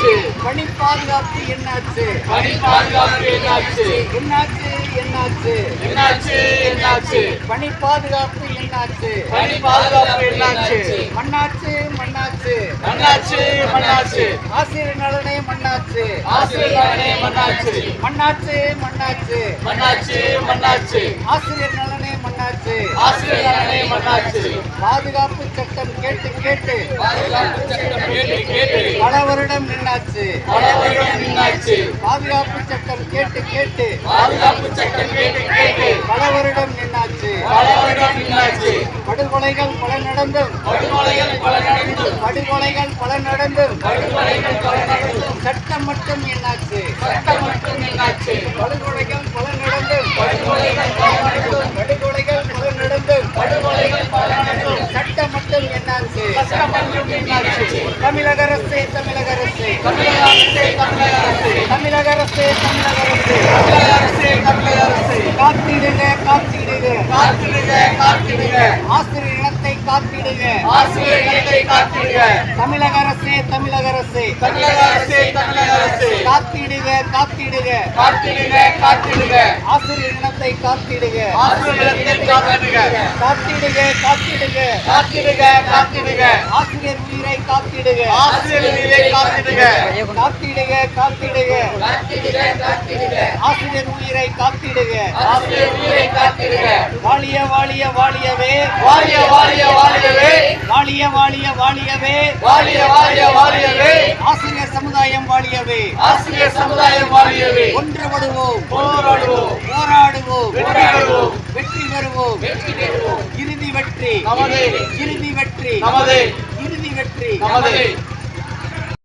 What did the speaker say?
என்னாச்சு? பணி பாதுகாப்பு என்னாச்சு? பணி பாதுகாப்பு என்னாச்சு? என்னாச்சு? என்னாச்சு? என்னாச்சு? என்னாச்சு? பணி பாதுகாப்பு என்னாச்சு? பணி பாதுகாப்பு என்னாச்சு? மண்ணாச்சு? மண்ணாச்சு? மண்ணாச்சு? மண்ணாச்சு? ஆசிரியர் நலனே மண்ணாச்சு? ஆசிரியர் நலனே மண்ணாச்சு? மண்ணாச்சு? மண்ணாச்சு? மண்ணாச்சு? மண்ணாச்சு? ஆசிரியர் நலனே மண்ணாச்சு? ஆசிரியர் நலனே மண்ணாச்சு? பாதுகாப்பு சட்டம் கேட்டு கேட்டு. பாதுகாப்பு சட்டம் கேட்டு கேட்டு. வருடம் நின்னாச்சு. நின்னாச்சு. பாதுகாப்பு சட்டம் கேட்டு கேட்டு. பாதுகாப்பு சட்டம் கேட்டு கேட்டு. பல வருடம் நின்னாச்சு. பல வருடம் நின்னாச்சு. படுகொலைகள் பல நடந்தும் படுகொலைகள் பல நடந்தும் படுகொலைகள் பல நடந்தும் படுகொலைகள் பல நடந்தும் சட்டம் மட்டும் என்னாச்சு சட்டம் மட்டும் என்னாச்சு படுகொலைகள் பல நடந்தும் படுகொலைகள் பல நடந்தும் படுகொலைகள் பல நடந்தும் படுகொலைகள் பல நடந்தும் சட்டம் மட்டும் என்னாச்சு சட்டம் மட்டும் என்னாச்சு தமிழக அரசே தமிழக தமிழக அரசே தமிழக அரசே. தமிழக அரசே தமிழக அரசே. காத்திடுக காத்திடுக காத்திடுக காத்திடுக ஆசிரியர் இனத்தை காத்திடுக ஆசிரியர் இனத்தை காத்திடுக தமிழக அரசே தமிழக அரசே தமிழக அரசே தமிழக அரசே காத்திடுக காத்திடுக காத்திடுக காத்திடுக ஆசிரியர் இனத்தை காத்திடுக ஆசிரியர் இனத்தை காத்திடுக காத்திடுக காத்திடுக காத்திடுக காத்திடுக ஆசிரியர் உயிரை காத்திடுக ஆசிரியர் உயிரை காத்திடுக காத்திடுக காத்திடுக காத்திடுக காத்திடுக ஆசிரியர் உயிரை காத்திடுக ஆசிரியர் உயிரை காத்திடுக வாழிய வாழிய வாழியவே. வாழிய வாழிய வாழியவே. வாழிய வாழிய வாழியவே. வாழிய வாழிய வாழியவே. ஆசிரியர் வாழியவே ஆசிரியர் சமுதாயம் வாழியவே ஒன்றுபடுவோம். போராடுவோம். போராடுவோம். வெற்றி பெறுவோம். வெற்றி பெறுவோம். வெற்றி பெறுவோம். இறுதி வெற்றி. நமது. இறுதி வெற்றி. நமது. இறுதி வெற்றி. நமது.